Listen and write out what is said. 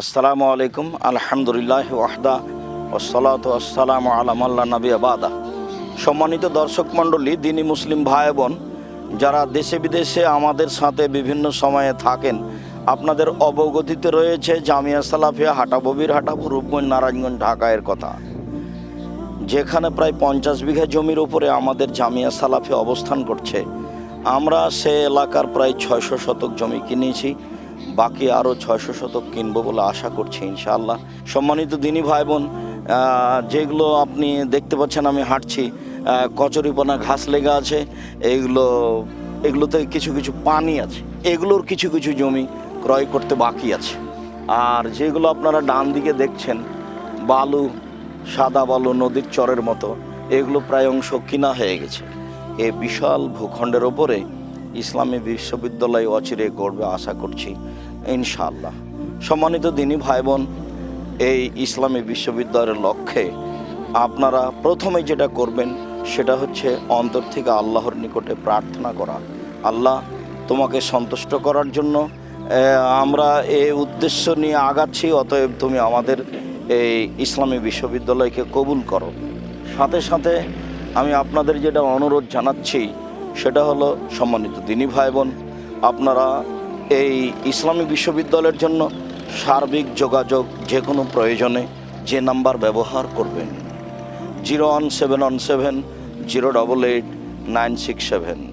আসসালামু আলাইকুম, আলহামদুলিল্লাহ ওয়াহদা ওসলাত আসসালাম আলামাল্লা নবী আবাদা সম্মানিত দর্শক মণ্ডলী, দিনী মুসলিম ভাই বোন যারা দেশে বিদেশে আমাদের সাথে বিভিন্ন সময়ে থাকেন, আপনাদের অবগতিতে রয়েছে জামিয়া সালাফিয়া হাটাববির হাটাবু রূপগঞ্জ নারায়ণগঞ্জ ঢাকায়ের কথা। যেখানে প্রায় পঞ্চাশ বিঘা জমির উপরে আমাদের জামিয়া সালাফি অবস্থান করছে। আমরা সে এলাকার প্রায় ছয়শো শতক জমি কিনেছি। বাকি আরও ছয়শো শতক কিনবো বলে আশা করছি ইনশাআল্লাহ। সম্মানিত দিনী ভাই বোন যেগুলো আপনি দেখতে পাচ্ছেন আমি হাঁটছি কচুরিপানা ঘাস লেগে আছে, এগুলো, এগুলোতে কিছু কিছু পানি আছে, এগুলোর কিছু কিছু জমি ক্রয় করতে বাকি আছে। আর যেগুলো আপনারা ডান দিকে দেখছেন, বালু, সাদা বালু নদীর চরের মতো, এগুলো প্রায় অংশ কিনা হয়ে গেছে। এই বিশাল ভূখণ্ডের ওপরে ইসলামী বিশ্ববিদ্যালয় অচিরে গড়বে আশা করছি, ইনশাআল্লাহ। সম্মানিত দিনী ভাই বোন এই ইসলামী বিশ্ববিদ্যালয়ের লক্ষ্যে আপনারা প্রথমে যেটা করবেন, সেটা হচ্ছে অন্তর থেকে আল্লাহর নিকটে প্রার্থনা করা। আল্লাহ তোমাকে সন্তুষ্ট করার জন্য আমরা এই উদ্দেশ্য নিয়ে আগাচ্ছি, অতএব তুমি আমাদের এই ইসলামী বিশ্ববিদ্যালয়কে কবুল করো। সাথে সাথে আমি আপনাদের যেটা অনুরোধ জানাচ্ছি সেটা হলো সম্মানিত দিনী ভাই বোন আপনারা এই ইসলামী বিশ্ববিদ্যালয়ের জন্য সার্বিক যোগাযোগ যে কোনো প্রয়োজনে যে নাম্বার ব্যবহার করবেন। Zero one seven one seven zero double eight nine six seven.